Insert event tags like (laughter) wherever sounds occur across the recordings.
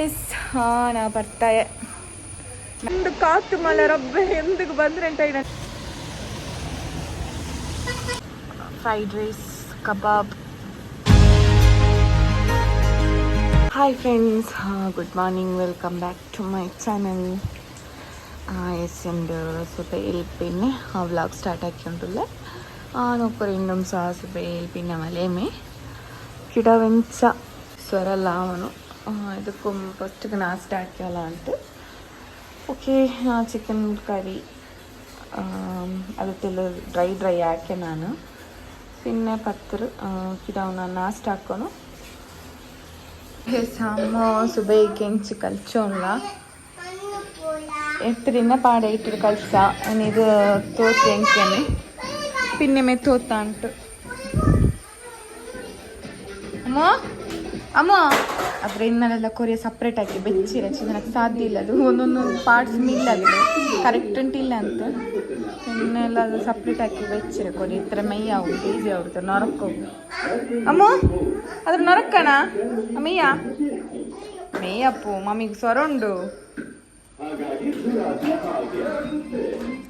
S ಹಾಂ ನಾ ಬರ್ತಾಯೆ. ನಮ್ದು ಕಾತು ಮಲರೊಬ್ಬ ಎಂದಿಗೆ ಬಂದ್ರೆ ಅಂತ ಇಡ fried rice kebab hi friends good morning welcome back to my channel yes ಎಂದು ಸ್ವಲ್ಪ ಎಲ್ಪಿನ್ನೆ ವ್ಲಾಗ್ ಸ್ಟಾರ್ಟ್ ಹಾಕಿಕೊಂಡುಲ್ಲ ನೋಕ್ಕೊರೆ ಇನ್ನೊಂದು ಸಹ ಸ್ವಲ್ಪ ಎಲ್ಪಿನ್ನ ಮಲೇಮೆ ಕಿಡವೆಂಚ ಸ್ವರಲ್ಲ ಅವನು ഇത് ഫസ്റ്റൊക്കെ നാസ്റ്റ് ആക്കിയാലാണ്ട് ഓക്കെ ചിക്കൻ കറി അതിൽ ഡ്രൈ ഡ്രൈ ആക്കിയ ഞാൻ പിന്നെ പത്തർ ഇതാവുന്ന നാസ്റ്റ് ആക്കണം സാമോ സുബൈക്ക് എഞ്ച് കളിച്ചോണ്ട എത്തിരിന്ന പാടായിട്ടൊരു കളിച്ച ഇനിയിത് തോത്ത് എനിക്കാണ് പിന്നെ മേ തോത്താണ്ട്. അമ്മോ? ಅಮ್ಮ! ಆದ್ರೆ ಇನ್ನಲ್ಲೆಲ್ಲ ಕೊರಿಯ ಸಪ್ರೇಟ್ ಆಗಿ ಬೆಚ್ಚಿರಚ್ಚಿ ನನಗೆ ಸಾಧ್ಯ ಇಲ್ಲ. ಅದು ಒಂದೊಂದು ಪಾರ್ಟ್ಸ್ ಮಿಲ್ ಆಗಿದೆ ಕರೆಕ್ಟ್ ಉಂಟಿಲ್ಲ ಅಂತ. ಇನ್ನೆಲ್ಲ ಅದು ಸಪ್ರೇಟ್ ಹಾಕಿ ಬೆಚ್ಚಿರ ಕೊರಿ ಈ ಥರ ಮೈ ಆಗುತ್ತೆ ಈಸಿ ಆಗುತ್ತೆ ನೊರಕ್ಕೆ ಹೋಗು ಅಮ್ಮ! ಅದ್ರ ನೊರಕ್ಕಣ? ಮೈಯ ಮೇಯಪ್ಪು ಮಮ್ಮಿಗೆ ಸೊರೊಂಡು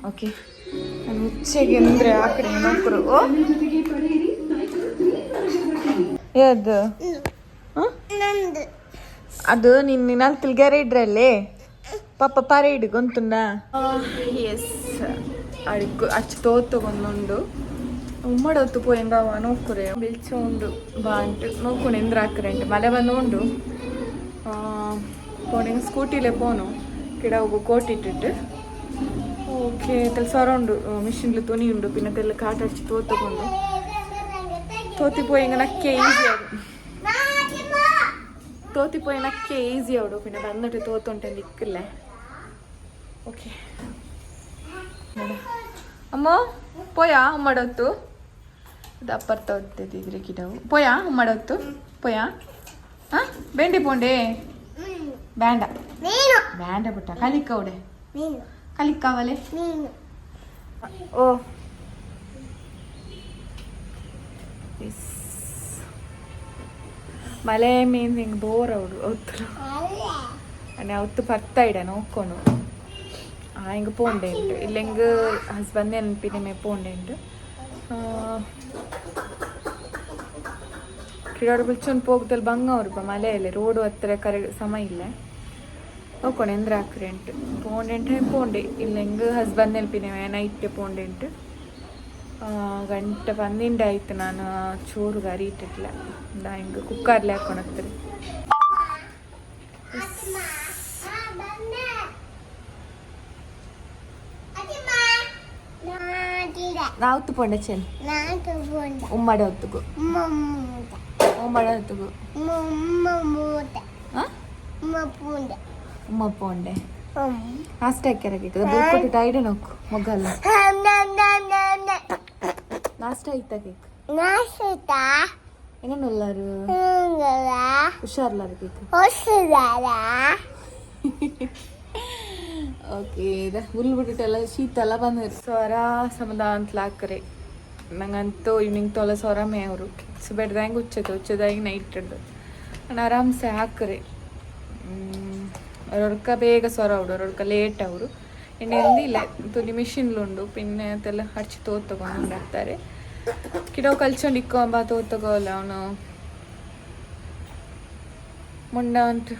ಓಕೆ ನಾನು ಉಚ್ಚೆಗೆ ಅಂದರೆ ಆ ಕಡೆ ನೋಡ್ಕರು ಅದು ನಿನ್ನ ನಾನು ತಿಳ್ಗ್ಯಾರ ಇಡ್ರಲ್ಲಿ ಪಾಪ ಪಾರೆ ಇಡ್ಕೊಂತುನ ಯೆಸ್ ಅಡ್ಕು ಅಚ್ಚ ತೋ ತಗೊಂಡು ಉಮ್ಮಡ ಹೊತ್ತು ಪೋ ಹೆಂಗವ ನೋಕ್ರೆ ಉಂಡು ಬಾ ಅಂಟ ನೋಕೊಂಡು ಎಂದ್ರ ಹಾಕ್ರೆ ಮಲೆ ಬಂದು ಉಂಡು ಪೋಣ ಹೆಂಗ ಸ್ಕೂಟಿಲೆ ಪೋನು. ಕಿಡ ಹೋಗು, ಕೋಟ್ ಇಟ್ಟಿಟ್ಟು. ಓಕೆ ತಲ್ಸಾರ ಉಂಡು ಮಿಷಿನ್ಲು ತುಣಿ ಉಂಡು ಪಿನ್ನ ತೆಲ್ಲ ಕಾಟ ಹಚ್ಚಿ ತೋತಕೊಂಡು ತೋತಿ ಪೋ ಹೆಂಗ ನಕ್ಕೆ ಈಸಿ തോത്തിപ്പോയനൊക്കെ ഈസി ആവിടും. പിന്നെ വന്നിട്ട് തോത്തുകൊണ്ട് നിൽക്കില്ലേ ഓക്കെ അമ്മോ പോയാ? അമ്മടൊത്തു ഇത് അപ്പുറത്തെ ഇതിലേക്കിട്ടാവും പോയാ? അമ്മടൊത്തു പോയാ? ആ വേണ്ടി പോണ്ടേ? വേണ്ട. വേണ്ട പുട്ട. കളിക്കവിടെ കളിക്കാവല്ലേ ഓ. Peace. ಕಲಿಕಾವಲೆ ಓ ಮಲೆ ಮೀನ್ ಹಿಂಗೆ ಬೋರ್ ಅವಡು ಅವತ್ತು ಅಣ್ಣ ಅವತ್ತು ಬರ್ತಾ ಇಡ ನೋಡ್ಕೊಂಡು ആ എങ്കിൽ പോണ്ടേണ്ട് ഇല്ലെങ്കിൽ ഹസ്ബൻഡ് എനപ്പിനെ പോണ്ടേണ്ട് ಕಿಡೋರು ಬಿಲ್ಚೊಂದು ಹೋಗ್ದಲ್ಲಿ ಬಂಗ ಅವ್ರು ಬ ಮಲೆಯಲ್ಲಿ ರೋಡು ಹತ್ತಿರ ಕರೆ ಸಮ ಇಲ್ಲ ನೋಡ್ಕೊಂಡು ಎಂದ್ರೆ ಹಾಕ್ರೆಂಟ್ പോണ്ടേണ്ട് പോണ്ടേ ഇല്ലെങ്കിൽ ഹസ്ബൻഡ് എൽപ്പിനെ നൈറ്റ് പോണ്ടേണ്ട് ಗಂಟೆ ಪಂದಿಂಡೆ ಆಯ್ತು ನಾನು ಚೂರು ಗರಿ ಇಟ್ಟಿಟ್ಟಿಲ್ಲ ಇಂದ ಹಿಂಗೆ ಕುಕ್ಕರ್ಲಿ ಹಾಕೊಂಡು ಹೋಗ್ತಾರೆ ನಾ ಹೊತ್ತು ಪೊಂಡೆ ಚೆನ್ ಉಮ್ಮಡೆ ಹೊತ್ತುಗು ಉಮ್ಮಡೆ ಹೊತ್ತುಗು ಉಮ್ಮ ಪೋಂಡೆ ನಾಷ್ಟ ಕೆರಗೆ ಬೇಕು ಟೈಡ್ ನೋಕು ಮೊಗಲ್ಲ నాస్టా ఇత్తా కేక్ నాస్టా ఎక్కడ ఉన్నారు ಕೇಕ್? కేక్ హుషారా ಓಕೆ ಇದೆ ಹುಲ್ಲು ಬಿಟ್ಟಿಟ್ಟೆಲ್ಲ ಶೀತ ಎಲ್ಲ ಬಂದ ಸ್ವರ ಸಮದ ಅಂತಲಾಕ್ರೆ ನಂಗಂತೂ ಈವ್ನಿಂಗ್ ತೊಲೆ ಸ್ವರ ಮೇ ಅವರು. ಕಿಟ್ಸ್ ಬೆಡ್ದಂಗೆ ಉಚ್ಚತೆ ಉಚ್ಚದಾಗಿ ನೈಟ್ ಹಿಡ್ದು ನಾನು ಆರಾಮ್ಸೆ ಹಾಕ್ರೆ. ಅವ್ರೊಡ್ಕ ಬೇಗ ಸ್ವರ ಅವರು ಅವ್ರೊಡ್ಕ ಲೇಟ್ ಅವರು. എൻ്റെ ಎಂದಿಲ್ಲ തുണി മെഷീനിലുണ്ട് പിന്നെ ಅದೆಲ್ಲ ಹಚ್ಚಿ ತೋತ್ ತಗೊಂಡು ಹಾಕ್ತಾರೆ. ಕಿಡೋ ಕಲ್ಚೊಂಡು ಇಕ್ಕೊಂಬ ತೋತ್ ತಗೋಲ್ಲ ಅವನು. ಮೊಂಡ ಅಂಟು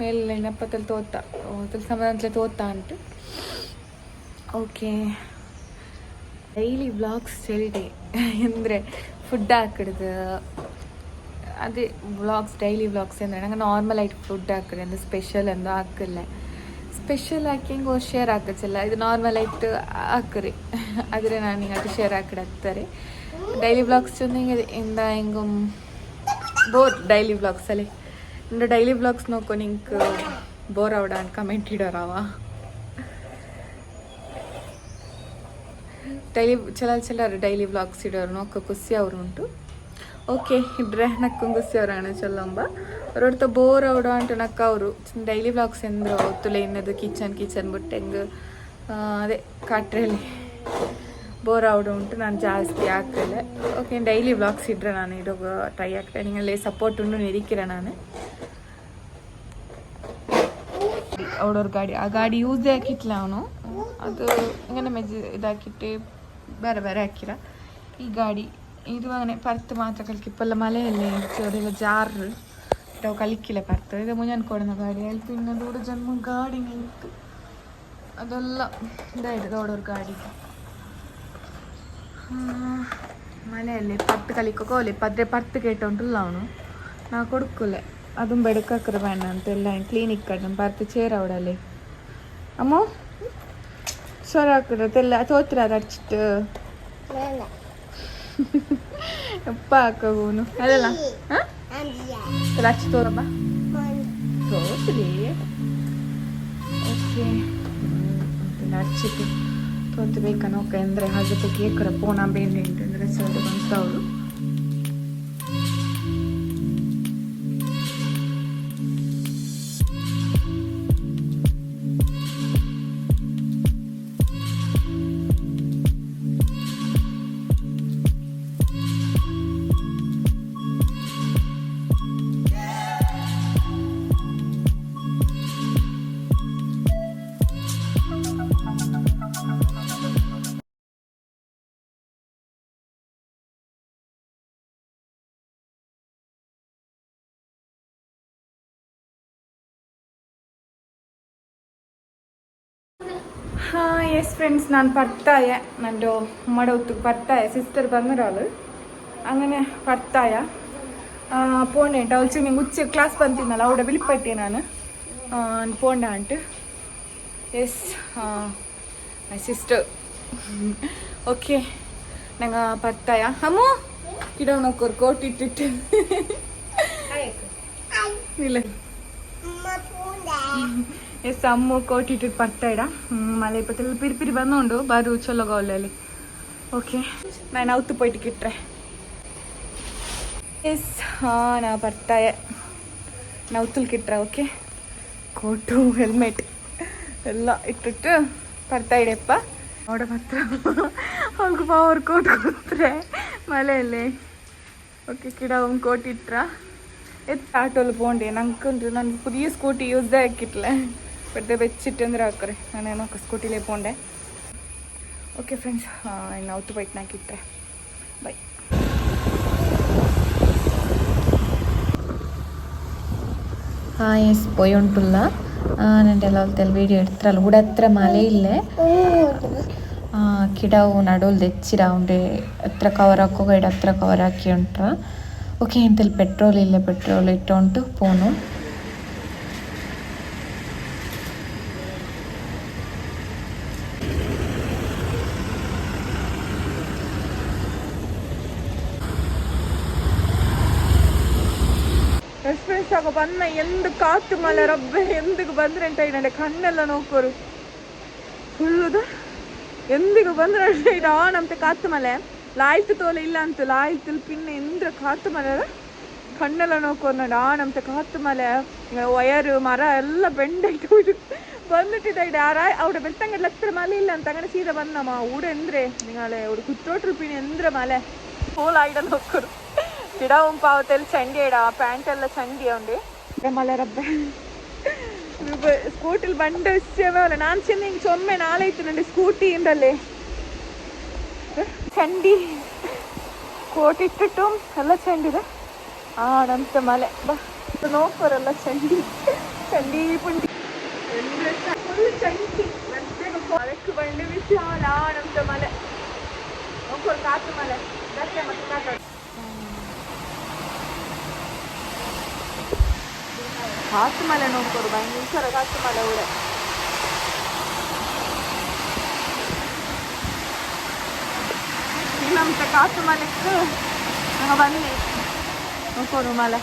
ಮೇಲೆ ಎಣ್ಣಪ್ಪತ್ತಲ್ಲಿ ತೋತ ಓತಲ್ಲಿ ಸಮಾಧಾನದಲ್ಲಿ ತೋತ ಅಂಟು ಓಕೆ. ಡೈಲಿ ಬ್ಲಾಗ್ಸ್ ಚೆಲ್ಡಿ (laughs) ಅಂದರೆ ಫುಡ್ ಹಾಕಿಡ್ದು ಅದೇ ಬ್ಲಾಗ್ಸ್ ಡೈಲಿ ಬ್ಲಾಗ್ಸ್ ಅಂದರೆ ನಂಗೆ ನಾರ್ಮಲ್ ಆಯಿತು ಫುಡ್ ಹಾಕಿದೆ. ಅಂದರೆ ಸ್ಪೆಷಲ್ ಎಂದು ಹಾಕಿಲ್ಲ. ಸ್ಪೆಷಲ್ ಹಾಕಿ ಹಿಂಗೆ ಶೇರ್ ಹಾಕಿಲ್ಲ ಇದು ನಾರ್ಮಲ್ ಆಯಿತು ಹಾಕ್ರಿ. ಆದರೆ ನಾನು ಹಿಂಗೆ ಶೇರ್ ಹಾಕಿಡಾಕ್ತಾರೆ ಡೈಲಿ ಬ್ಲಾಗ್ಸ್ ಹಿಂಗೆ ಇಂದ ಹಿಂಗೆ ಬೋರ್ ಡೈಲಿ ಬ್ಲಾಗ್ಸಲ್ಲಿ ಇಂದ ಡೈಲಿ ಬ್ಲಾಗ್ಸ್ ನೋಕೋ ನಿಂಗೆ ಬೋರ್ ಅವಡ ಅಂತ ಕಮೆಂಟ್ ಇಡೋರವ. ಡೈಲಿ ಚಲ ಚಲ ಡೈಲಿ ಬ್ಲಾಗ್ಸ್ ಇಡೋರು ನೋಕ ಖುಷಿ ಅವ್ರು ಉಂಟು. ಓಕೆ ಇಬ್ಬರೇ ನಕ್ಕು ಖುಷಿ ಅವ್ರ ಅಣ್ಣ ಚಲ್ಲಂಬ. ಅವರೊಡ್ತ ಬೋರ್ ಅವಡ ಅಂಟನಕ್ಕ ಅವರು. ಡೈಲಿ ಬ್ಲಾಗ್ಸ್ ಎಂದ್ರೆ ತುಲೆ ಇನ್ನದು ಕಿಚನ್ ಕಿಚನ್ ಬಿಟ್ಟು ಹೆಂಗೆ. ಅದೇ ಕಾಟ್ರೆಯಲ್ಲಿ ಬೋರ್ ಅವಡ ಉಂಟು. ನಾನು ಜಾಸ್ತಿ ಆಗ್ತೇನೆ ಓಕೆ ಡೈಲಿ ಬ್ಲಾಗ್ಸ್ ಇಡ್ರೆ ನಾನು ಇಡೋಗ ಟ್ರೈ ಆಗ್ತೇನೆ ನಿಂಗಲ್ಲಿ ಸಪೋರ್ಟ್ ಉಂಡು ನಿರಿಕಿರ ನಾನು. ಅವಡೋರ್ ಗಾಡಿ, ಆ ಗಾಡಿ ಯೂಸೇ ಹಾಕಿಟ್ಲ ಅವನು. ಅದು ಹಿಂಗೆ ಮೆಜ್ ಇದಾಕಿಟ್ಟು ಬೇರೆ ಬೇರೆ ಹಾಕಿರ ಈ ಗಾಡಿ, ಇದು ಪರ್ತ್ ಮಾತ್ರ ಕಲ್ಕಿಪ್ಪಲ್ಲ ಮಲೆಯಲ್ಲಿ ಅದೆಲ್ಲ ಜಾರು. കേട്ടോ കളിക്കില്ല. ഭർത്താവ് ഞാൻ കൊടുന്ന ഗാഡിയാൽ പിന്നെ ഇതോടെ ജന്മം ഗാഡി നിങ്ങൾക്ക് അതെല്ലാം ഇതായിട്ട് ഇതോടെ ഒരു ഗാഡി മനയല്ലേ പത്ത് കളിക്കോലെ പതിരെ പത്ത് കേട്ടോണ്ടുള്ളതാണ്? ഞാൻ കൊടുക്കില്ല അതും ബെടുക്കക്കറ വേണ്ട എല്ലാം ക്ലീനിക് കാട്ടും പത്ത് ചേർ അവിടെ അല്ലേ അമ്മോ സ്വരാക്കിടത്തെല്ല തോത്തിരാതെ അടിച്ചിട്ട്. എപ്പാക്ക പോന്നു. അതല്ല. ആ Relax ತೋರಮ್ಮ ತೋರಿಸ್ರಿ ಓಕೆ ಲಾಚಿತಿ ತೋರ್ಬೇಕನ್ನೋಕೆ ಅಂದರೆ ಹಾಗೆ ಕೇಕ್ ರಪ್ಪೋಣ ಬೇಡ ಅಂತಂದರೆ ಸ್ವಲ್ಪ ಅನಿಸ್ತಾವಳು ಎಸ್ ಫ್ರೆಂಡ್ಸ್ ನಾನು ಪರ್ತಾಯ ನಂದು ಉಮ್ಮಡ ಹೊತ್ತಿಗೆ ಪರ್ತಾಯ ಸಿಸ್ಟರ್ ಬಂದಿರೋಳು അങ്ങനെ പർത്തായ പോണ്ടേണ്ട അവൾക്ക് നിങ്ങൾ ഉച്ച ക്ലാസ് ಬಂದಿದ್ನಲ್ಲ അവിടെ വിളിപ്പറ്റി ഞാൻ പോണ്ട ಅಂಟು ಎಸ್ ಮೈ ಸಿಸ್ಟರ್ ಓಕೆ ನಂಗೆ ಪರ್ತಾಯ ಅಮ್ಮು ಗಿಡ ನೋಕೋರು ಕೋಟ್ ಇಟ್ಟಿಟ್ಟು ಇಲ್ಲ ಎಸ್ ಅಮ್ಮ ಕೋಟಿಟ್ಟು ಪರ್ತಾಯಿಡ ಮಳೆ ಪಟ್ಟಲ್ಲಿ ಪಿರಿಪಿರಿ ಬಂದುಂಡು. ಬಾರು ಚೊಲೋಗೌಲಲ್ಲಿ ಓಕೆ ನಾನು ಅವತ್ತು ಪೋಯ್ತು ಕಿಟ್ರೆ ಎಸ್ ಹಾ, ನಾ ಪರ್ತಾಯೆ ನೌತುಲ್ ತುಲ್ಕಿಟ್ರೆ ಓಕೆ ಕೋಟು ಹೆಲ್ಮೆಟ್ ಎಲ್ಲ ಇಟ್ಟಿಟ್ಟು ಬರ್ತಾ ಇಡಪ್ಪ. ನೋಡ ಮಾತ್ರ ಅವ್ರಿಗೆ ಅವ್ರ ಕೋಟ್ ಕೂತ್ರೆ ಮಳೆಯಲ್ಲಿ. ಓಕೆ ಕಿಡ ಒಂದು ಕೋಟ್ ಇಟ್ರ. ಎತ್ತ ಆಟೋಲಿ ಪೋಂಡೆ ನಂಗೆ ನನಗೆ ಪುದಿಯ ಸ್ಕೂಟಿ ಯೂಸ್ ಹಾಕಿಟ್ಲೆ. ഇപ്പോഴത്തെ വെച്ചിട്ട് എന്തിനാ ആക്കറേ ഞാൻ നോക്കാം സ്കൂട്ടിയിലേ പോകണ്ടേ ಓಕೆ ಫ್ರೆಂಡ್ಸ್ ಇನ್ನು ಅವತ್ತು ಬೈಕ್ ನಾಕಿಟ್ರೆ ಬೈ ಹಾಂ ಎಸ್ ಪೋಯ್ ಉಂಟುಲ್ಲ ನಂಡೆಲ್ಲ ಹೊಲ್ತೆಲ್ಲ ವೀಡಿಯೋ ಇಡ್ತಾರಲ್ಲ ಕೂಡ ಹತ್ರ ಮಲೆ ಇಲ್ಲೇ ಕಿಡವು ನಡುಲ್ ತೆಚ್ಚಿರ ಉಂಡೆ ಹತ್ರ ಕವರ್ ಹಾಕೋ ಗೈಡ್ ಹತ್ರ ಕವರ್ ಹಾಕಿ ಉಂಟ್ರ ಓಕೆ ಎಂತೆಲ್ಲ ಪೆಟ್ರೋಲ್ ಇಲ್ಲೇ ಪೆಟ್ರೋಲ್ ಇಟ್ಟು ಉಂಟು ಪೋನು ಪ್ರವೇಶಾಗ ಬನ್ನ ಎಂದು ಕಾತು ಮಳೆ ರಬ್ಬೆ ಎಂದಿಗೂ ಬಂದ್ರೆ ಅಂತ ಇದ್ದಾಳೆ ಕಣ್ಣೆಲ್ಲ ನೋಕೋರು ಫುಲ್ಲುದ ಎಂದಿಗೂ ಬಂದ್ರೆ ಅಂತ ಇದ. ನಮ್ತೆ ಕಾತು ಮಳೆ ಲಾಯ್ತು ತೋಲ ಇಲ್ಲ ಅಂತ ಲಾಯ್ತು ಪಿನ್ನ ಎಂದ್ರ ಕಾತು ಮಳೆ ಕಣ್ಣೆಲ್ಲ ನೋಕೋರು ನೋಡಿ. ಆ ನಮ್ತೆ ಕಾತು ಮಳೆ ವಯರ್, ಮರ ಎಲ್ಲ ಬೆಂಡೈತು ಬಂದುಟ್ಟಿದ್ದ ಇಡ ಅವಡೆ ಬೆಳ್ತಂಗ ಲತ್ರ ಮಳೆ ಇಲ್ಲ ಅಂತ ಅಂಗಡಿ ಸೀದಾ ಬಂದಮ್ಮ ಊಡೆ ಅಂದ್ರೆ ನಿಂಗಳೆ ಅವ್ರು ಕುತ್ತೋಟ್ರು ಪಿನ್ನ ಎಂದ್ರೆ ಮಲೆ. ಹೋಲ್ ಆಯ್ಡ ನೋಕೋರು ಗಿಡ ಪಾವತೆಲ್ಲ ಚಂಡಿ ಇಡ ಪ್ಯಾಂಟ್ ಎಲ್ಲ ಚಂಡಿ ಉಂಡು ಮಳೆ ರಬ್ಬೆ ಸ್ಕೂಟಿಲ್ ಬಂಡ ವಿಷಯವೇ ಅಲ್ಲ ನಾನು ಚೆನ್ನ ಹಿಂಗೆ ಸೊಮ್ಮೆ ನಾಳೆ ಇತ್ತು ನಂಗೆ ಸ್ಕೂಟಿ ಇಂದಲ್ಲೇ ಚಂಡಿ ಕೋಟ್ ಇಟ್ಟಿಟ್ಟು ಎಲ್ಲ ಚಂಡಿದೆ ಆಡಂತ ಮಲೆ ಬಾ ನೋಕೋರೆಲ್ಲ ಚಂಡಿ ಚಂಡಿ ಪುಂಡಿ ಫುಲ್ ಚಂಡಿ ಅದಕ್ಕೆ ಬಂಡಿ ವಿಶಾಲ ಆಡಂತ ಮಲೆ ನೋಕೋರು ಕಾತು ಮಲೆ ದಕ್ಕೆ ಮತ್ತೆ हाच मला नोट करू बाई मी खरं हाच तुम्हाला एवढं मी म्हणतो का तुम्हाला इतकं हवा नाही करू मला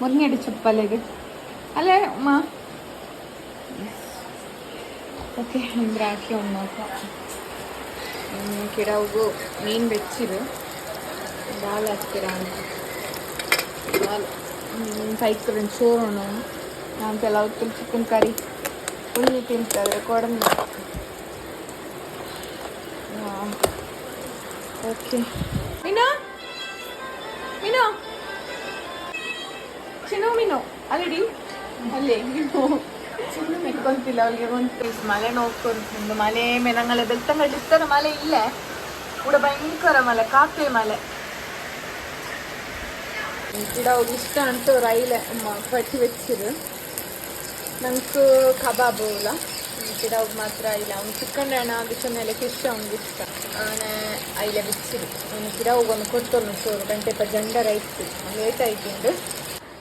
మురిగేటి చెప్పలేదు అలా మా ಓಕೆ ದ್ರಾಕ್ಷಿ ಒಮ್ಮಕ್ಕ ಕೆಡವು ಮೀನು ಬೆಚ್ಚಿರು ದಾಲ್ ಹಾಕ್ತೀರಾ ಅಂತ ದಾಲ್ ಸೈಕಲ್ ಚೋರೋಣ ನಾನು ಕೆಲವು ಚಿಕನ್ ಕರಿ ಉಳ್ಳಿ ತಿಂತಾರೆ ಕೊಡಂಬ ಓಕೆ ಮೀನಾ ಮೀನಾ ಮೀನು ಅಲ್ಲಡಿ ಅಲ್ಲೇ ನೀನು ಮೆಕ್ಕೊಂತಿಲ್ಲ ಅವಳಿಗೆ ಗೊಂತು ಮಳೆ ನೋಡ್ಕೊಂಡು ಮಳೆ ಮೆನಂಗಲ ಬೆಳ್ತಂಗಡಿ ಇತ್ತರ ಮಳೆ ಇಲ್ಲ ಕೂಡ ಭಯಂಕರ ಮಳೆ ಕಾಫೆ ಮಳೆ ಕೂಡ ಅವ್ರಿಗೆ ಇಷ್ಟ ಅಂತ ರೈಲೆ ಅಮ್ಮ ಪಟ್ಟಿ വെച്ചത് നമുക്ക് കബാബുള്ള ഇവിടെ മാത്ര ഇല്ല ಅವ್ನು ಚಿಕನ್ ಎಣ್ಣೆ ಆಗಿಷ್ಟ ಮೇಲೆ ಫಿಶ್ ಅವ್ನಿಗೆ ಇಷ್ಟ ಅವನೇ ಅಯ್ಲ ಬಿಚ್ಚಿರು ಅವನು ಕಿಡವು ಒಂದು ಕೊಟ್ಟೊಂದು ಚೂರು ಗಂಟೆ ಪ ಜಂಡ ರೈಸ್ ಲೇಟ್ ಆಯ್ತಿಂದು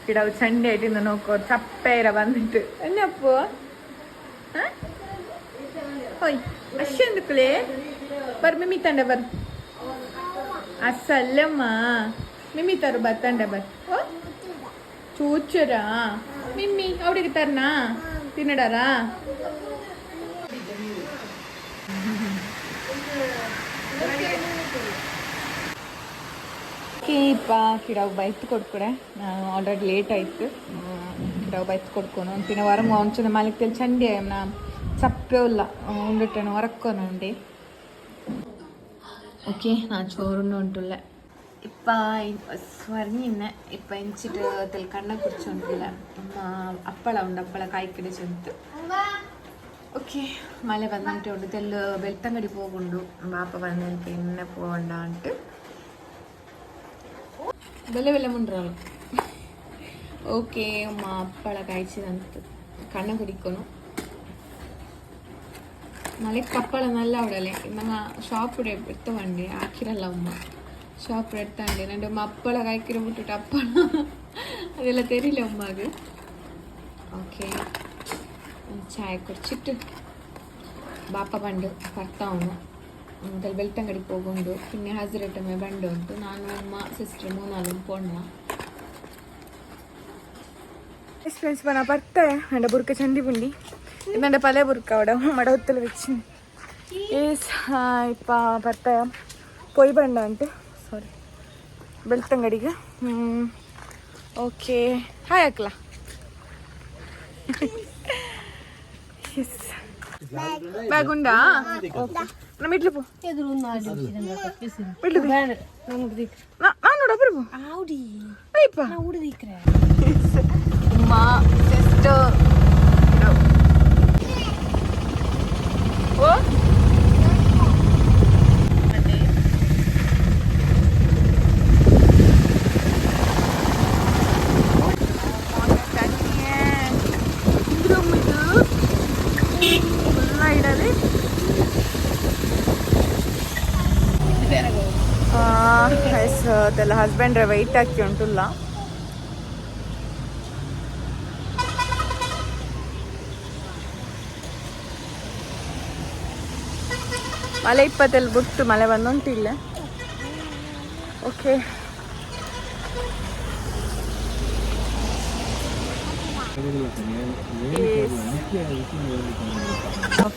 ಕಿಡವು ಚಂಡೆ ಆಯ್ತಿಂದ ನೋಕೋ ಚಪ್ಪೇರ ಬಂದಿಟ್ಟು എന്നപ്പോ ಹೋಯ್ ಅಷ್ಟೆಂದುಕಲೇ ಬರ್ ಮಿಮಿ ತಂಡ ಬರ್ ಅಸಲ್ಲಮ್ಮ మిమ్మి తరు బత్తండ బత్ చూచురా మిమ్మి అవుడికి తరనా తినడారా ಇಪ್ಪ ಕಿಡಾವ್ ಬೈತ್ ಕೊಡ್ಕೊಡೆ. ನಾನು ಆಲ್ರೆಡಿ ಲೇಟ್ ಆಯ್ತು. ಕಿಡಾವ್ ಬೈತ್ ಕೊಡ್ಕೊನು. ಅಂತಿನ ವರಂಗ ಒಂಚೂರು ಮಾಲಿಕ್ತಲ್ಲಿ ಚಂಡಿ ನಾ ಸಪ್ಪೆ ಇಲ್ಲ ಉಂಡಿಟ್ಟೆನು ಹೊರಕ್ಕೋನು ಉಂಡಿ. ಓಕೆ ನಾ ಚೋರನ್ನು ಉಂಟುಲ್ಲ. ഇപ്പം സ്വർണ്ണ ഇപ്പം എനിച്ചിട്ട് അതിൽ കണ്ണ കുടിച്ചോണ്ടില്ല അമ്മ അപ്പള ഉണ്ട് അപ്പള കായ്ക്കടി ചെന്ന് ഓക്കെ മല വന്നിട്ടുണ്ട് തെല്ല് വെൽത്തങ്കടി പോകുന്നു ബാപ്പ വന്നതിൽ പിന്നെ പോകണ്ട എന്നിട്ട് വെല്ല വെല്ല മുണ്ടാളു ಓಕೆ ಅಮ್ಮ ಅಪ್ಪಳ ಕಾಯ್ಚಿದಂತ ಕಣ್ಣ ಕುಡಿಕೊನು ಮಳೆ ಕಪ್ಪಳ ನಲ್ಲ ಅವಡಲೆ ನಮ್ಮ ಶಾಪ್ ಎಡ್ತವಂಡಿ ಹಾಕಿರಲ್ಲ ಅಮ್ಮ ಶಾಪ್ ஷாப்பில் எடுத்தாங்க ரெண்டு அப்பளை காய்க்கிற விட்டுட்டு அப்பளம் அதெல்லாம் தெரியல உமாக்கு ஓகே சாய் குடிச்சிட்டு ബാപ്പ പണ്ട് ഭർത്താവുന്നു. മുതൽ വെൽത്തങ്കടി പോകുന്നുണ്ട് പിന്നെ ഹസിരട്ടമ്മ ബണ്ടുണ്ട് നാനും അമ്മ സിസ്റ്റർ മൂന്നാളും പോണ ഫ്രണ്ട്സ് പറഞ്ഞ പത്ത എന്റെ ബുർക്ക ചന്തി പുണ്ടി. ഇന്നെ പല ബുർക്ക അവിടെ നമ്മുടെ ഒത്തൽ വെച്ച്. ഏസ് ഇപ്പം പത്ത പോയി ബണ്ട ಸಾರಿ ಬೆಳ್ತಂಗಡಿಗೆ ಓಕೆ ಹಾಯ್ ಹಾಕ್ಲಾ ಎಸ್ ಬ್ಯಾಗ್ ಉಂಡಾ ನಮ್ಮ ಇಡ್ಲಿ ಪೋ ಇಡ್ಲಿ ನಾನು ನೋಡ ಬರ್ಬೋ ಅಯ್ಯಪ್ಪ ಉಮ್ಮ ಸಿಸ್ಟರ್ ಓ ಎಸ್ ಅದೆಲ್ಲ ಹಸ್ಬೆಂಡ್ರೆ ವೆಯ್ಟ್ ಹಾಕಿ ಉಂಟುಲ್ಲ. ಮಳೆ ಇಪ್ಪತ್ತಲ್ಲಿ ಬಿಟ್ಟು ಮಳೆ ಬಂದುಂಟಿಲ್ಲ ಓಕೆ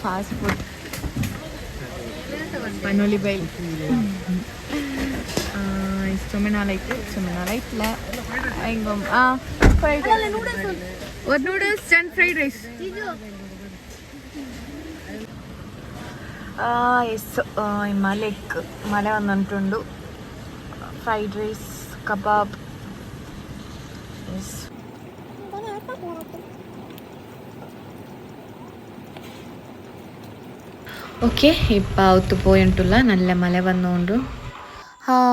ಫಾಸ್ಟ್ ಫುಡ್ ஃப்ரெண்ட்ஸ் ரொம்ப நாளைக்கு ரொம்ப நாளைக்கில் எங்கும் ஆ ஃப்ரைட் ரைஸ் ஒரு noodles and fried rice yes മലയ്ക്ക് മല വന്നിട്ടുണ്ട്. Fried rice kebab yes okay ഇപ്പോൾ ഔത്ത് പോയിട്ടുള്ള നല്ല മല വന്നുകൊണ്ടും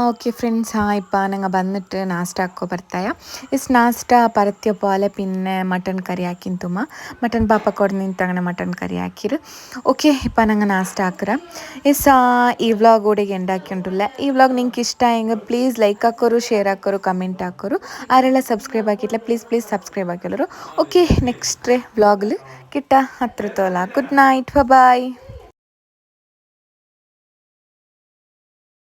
ಓಕೆ ಫ್ರೆಂಡ್ಸ್ ಹಾಂ ಇಪ್ಪ ನಂಗೆ ಬಂದಿಟ್ಟು ನಾಷ್ಟ ಹಾಕೋ ಬರ್ತಾಯ ಇಸ್ ನಾಷ್ಟ ಪರತ್ಯ ಪೋಲೆ ಪಿನ್ನೆ ಮಟನ್ ಕರಿ ಹಾಕಿನ್ ತುಮ್ಮ ಮಟನ್ ಪಾಪ ಕೊಡ್ ನಿಂತಂಗನೆ ಮಟನ್ ಕರಿ ಹಾಕಿರು ಓಕೆ ಇಪ್ಪ ನಂಗೆ ನಾಷ್ಟ ಹಾಕ್ರ ಇಸ್ ಈ ವ್ಲಾಗ್ ಓಡಿಗೆ ಎಂಡ್ ಹಾಕಿ ಉಂಟುಲ್ಲ ಈ ವ್ಲಾಗ್ ನಿಂಗೆ ಇಷ್ಟ ಹೆಂಗೆ ಪ್ಲೀಸ್ ಲೈಕ್ ಹಾಕೋರು ಶೇರ್ ಹಾಕೋರು ಕಮೆಂಟ್ ಹಾಕೋರು ಆರೆಲ್ಲ ಸಬ್ಸ್ಕ್ರೈಬ್ ಹಾಕಿಲ್ಲ please please subscribe ಹಾಕಿಲ್ಲರು okay next ವ್ಲಾಗ್ಲು Kitta ಹತ್ರ ತೋಲ ಗುಡ್ ನೈಟ್ ಬಾಯ್